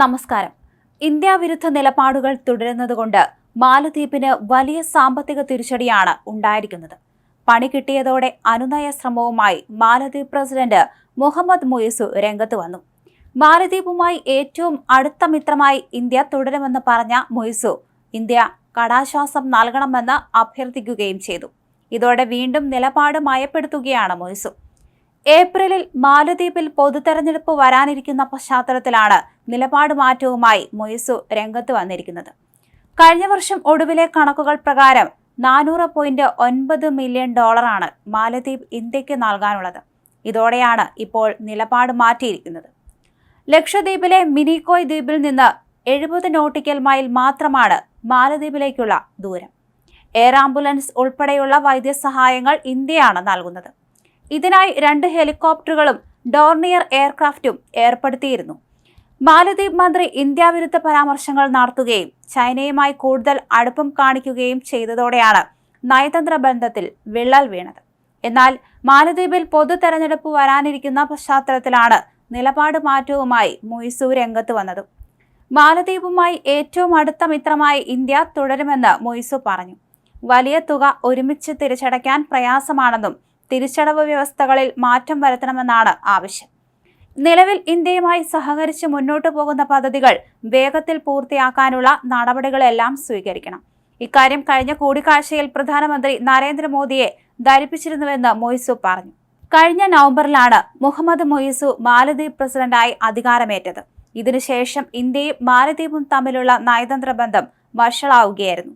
നമസ്കാരം. ഇന്ത്യ വിരുദ്ധ നിലപാടുകൾ തുടരുന്നതുകൊണ്ട് മാലദ്വീപിന് വലിയ സാമ്പത്തിക തിരിച്ചടിയാണ് ഉണ്ടായിരിക്കുന്നത്. പണി കിട്ടിയതോടെ അനുനയ ശ്രമവുമായി മാലദ്വീപ് പ്രസിഡന്റ് മുഹമ്മദ് മൊയ്സു രംഗത്ത് വന്നു. മാലദ്വീപുമായി ഏറ്റവും അടുത്ത മിത്രമായി ഇന്ത്യ തുടരുമെന്ന് പറഞ്ഞ മൊയ്സു ഇന്ത്യ കടാശ്വാസം നൽകണമെന്ന് അഭ്യർത്ഥിക്കുകയും ചെയ്തു. ഇതോടെ വീണ്ടും നിലപാട് മയപ്പെടുത്തുകയാണ് മൊയ്സു. ഏപ്രിലിൽ മാലദ്വീപിൽ പൊതുതെരഞ്ഞെടുപ്പ് വരാനിരിക്കുന്ന പശ്ചാത്തലത്തിലാണ് നിലപാട് മാറ്റവുമായി മൊയ്സു രംഗത്ത് വന്നിരിക്കുന്നത്. കഴിഞ്ഞ വർഷം ഒടുവിലെ കണക്കുകൾ പ്രകാരം നാനൂറ് പോയിന്റ് ഒൻപത് മില്യൺ ഡോളറാണ് മാലദ്വീപ് ഇന്ത്യയ്ക്ക് നൽകാനുള്ളത്. ഇതോടെയാണ് ഇപ്പോൾ നിലപാട് മാറ്റിയിരിക്കുന്നത്. ലക്ഷദ്വീപിലെ മിനിക്കോയ് ദ്വീപിൽ നിന്ന് എഴുപത് നോട്ടിക്കൽ മൈൽ മാത്രമാണ് മാലദ്വീപിലേക്കുള്ള ദൂരം. എയർ ആംബുലൻസ് ഉൾപ്പെടെയുള്ള വൈദ്യസഹായങ്ങൾ ഇന്ത്യയാണ് നൽകുന്നത്. ഇതിനായി രണ്ട് ഹെലികോപ്റ്ററുകളും ഡോർണിയർ എയർക്രാഫ്റ്റും ഏർപ്പെടുത്തിയിരുന്നു. മാലദ്വീപ് മന്ത്രി ഇന്ത്യ വിരുദ്ധ പരാമർശങ്ങൾ നടത്തുകയും ചൈനയുമായി കൂടുതൽ അടുപ്പം കാണിക്കുകയും ചെയ്തതോടെയാണ് നയതന്ത്ര ബന്ധത്തിൽ വിള്ളൽ വീണത്. എന്നാൽ മാലദ്വീപിൽ പൊതു തെരഞ്ഞെടുപ്പ് വരാനിരിക്കുന്ന പശ്ചാത്തലത്തിലാണ് നിലപാട് മാറ്റവുമായി മൊയ്സു രംഗത്ത് വന്നത്. മാലദ്വീപുമായി ഏറ്റവും അടുത്ത മിത്രമായി ഇന്ത്യ തുടരുമെന്ന് മൊയ്സു പറഞ്ഞു. വലിയ തുക ഒരുമിച്ച് തിരിച്ചടയ്ക്കാൻ പ്രയാസമാണെന്നും തിരിച്ചടവ് വ്യവസ്ഥകളിൽ മാറ്റം വരുത്തണമെന്നാണ് ആവശ്യം. നിലവിൽ ഇന്ത്യയുമായി സഹകരിച്ച് മുന്നോട്ടു പോകുന്ന പദ്ധതികൾ വേഗത്തിൽ പൂർത്തിയാക്കാനുള്ള നടപടികളെല്ലാം സ്വീകരിക്കണം. ഇക്കാര്യം കഴിഞ്ഞ കൂടിക്കാഴ്ചയിൽ പ്രധാനമന്ത്രി നരേന്ദ്രമോദിയെ ധരിപ്പിച്ചിരുന്നുവെന്ന് മൊയ്സു പറഞ്ഞു. കഴിഞ്ഞ നവംബറിലാണ് മുഹമ്മദ് മൊയ്സു മാലദ്വീപ് പ്രസിഡന്റായി അധികാരമേറ്റത്. ഇതിനുശേഷം ഇന്ത്യയും മാലദ്വീപും തമ്മിലുള്ള നയതന്ത്ര ബന്ധം വഷളാവുകയായിരുന്നു.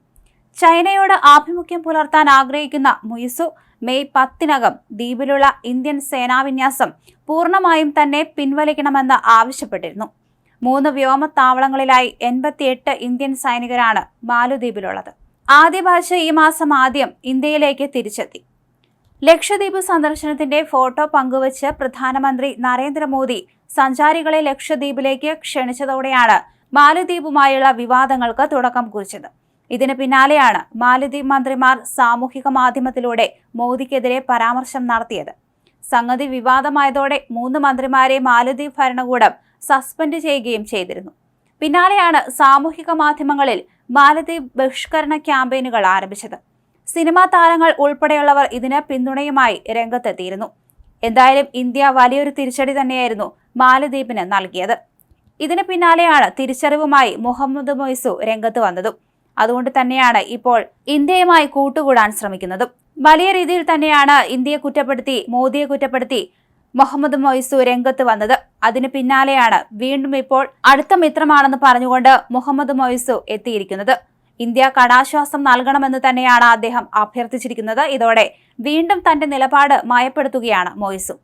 ചൈനയോട് ആഭിമുഖ്യം പുലർത്താൻ ആഗ്രഹിക്കുന്ന മുയിസു മെയ് പത്തിനകം ദ്വീപിലുള്ള ഇന്ത്യൻ സേനാവിന്യാസം പൂർണമായും തന്നെ പിൻവലിക്കണമെന്ന് ആവശ്യപ്പെട്ടിരുന്നു. മൂന്ന് വ്യോമത്താവളങ്ങളിലായി എൺപത്തിയെട്ട് ഇന്ത്യൻ സൈനികരാണ് മാലുദ്വീപിലുള്ളത്. ആദ്യ ബാച്ച് ഈ മാസം ആദ്യം ഇന്ത്യയിലേക്ക് തിരിച്ചെത്തി. ലക്ഷദ്വീപ് സന്ദർശനത്തിന്റെ ഫോട്ടോ പങ്കുവച്ച് പ്രധാനമന്ത്രി നരേന്ദ്രമോദി സഞ്ചാരികളെ ലക്ഷദ്വീപിലേക്ക് ക്ഷണിച്ചതോടെയാണ് മാലദ്വീപുമായുള്ള വിവാദങ്ങൾക്ക് തുടക്കം കുറിച്ചത്. ഇതിന് പിന്നാലെയാണ് മാലദ്വീപ് മന്ത്രിമാർ സാമൂഹിക മാധ്യമത്തിലൂടെ മോദിക്കെതിരെ പരാമർശം നടത്തിയത്. സംഗതി വിവാദമായതോടെ മൂന്ന് മന്ത്രിമാരെ മാലദ്വീപ് ഭരണകൂടം സസ്പെൻഡ് ചെയ്യുകയും ചെയ്തിരുന്നു. പിന്നാലെയാണ് സാമൂഹിക മാധ്യമങ്ങളിൽ മാലദ്വീപ് ബഹിഷ്കരണ ക്യാമ്പയിനുകൾ ആരംഭിച്ചത്. സിനിമാ താരങ്ങൾ ഉൾപ്പെടെയുള്ളവർ ഇതിന് പിന്തുണയുമായി രംഗത്തെത്തിയിരുന്നു. എന്തായാലും ഇന്ത്യ വലിയൊരു തിരിച്ചടി തന്നെയായിരുന്നു മാലദ്വീപിന് നൽകിയത്. ഇതിന് പിന്നാലെയാണ് തിരിച്ചറിവുമായി മുഹമ്മദ് മൊയ്സു രംഗത്ത് വന്നതും. അതുകൊണ്ട് തന്നെയാണ് ഇപ്പോൾ ഇന്ത്യയുമായി കൂട്ടുകൂടാൻ ശ്രമിക്കുന്നതും. വലിയ രീതിയിൽ തന്നെയാണ് ഇന്ത്യയെ കുറ്റപ്പെടുത്തി മോദിയെ കുറ്റപ്പെടുത്തി മുഹമ്മദ് മൊയ്സു രംഗത്ത് വന്നത്. അതിന് പിന്നാലെയാണ് വീണ്ടും ഇപ്പോൾ അടുത്ത മിത്രമാണെന്ന് പറഞ്ഞുകൊണ്ട് മുഹമ്മദ് മൊയ്സു എത്തിയിരിക്കുന്നത്. ഇന്ത്യ കടാശ്വാസം നൽകണമെന്ന് തന്നെയാണ് അദ്ദേഹം അഭ്യർത്ഥിച്ചിരിക്കുന്നത്. ഇതോടെ വീണ്ടും തന്റെ നിലപാട് മയപ്പെടുത്തുകയാണ് മൊയ്സു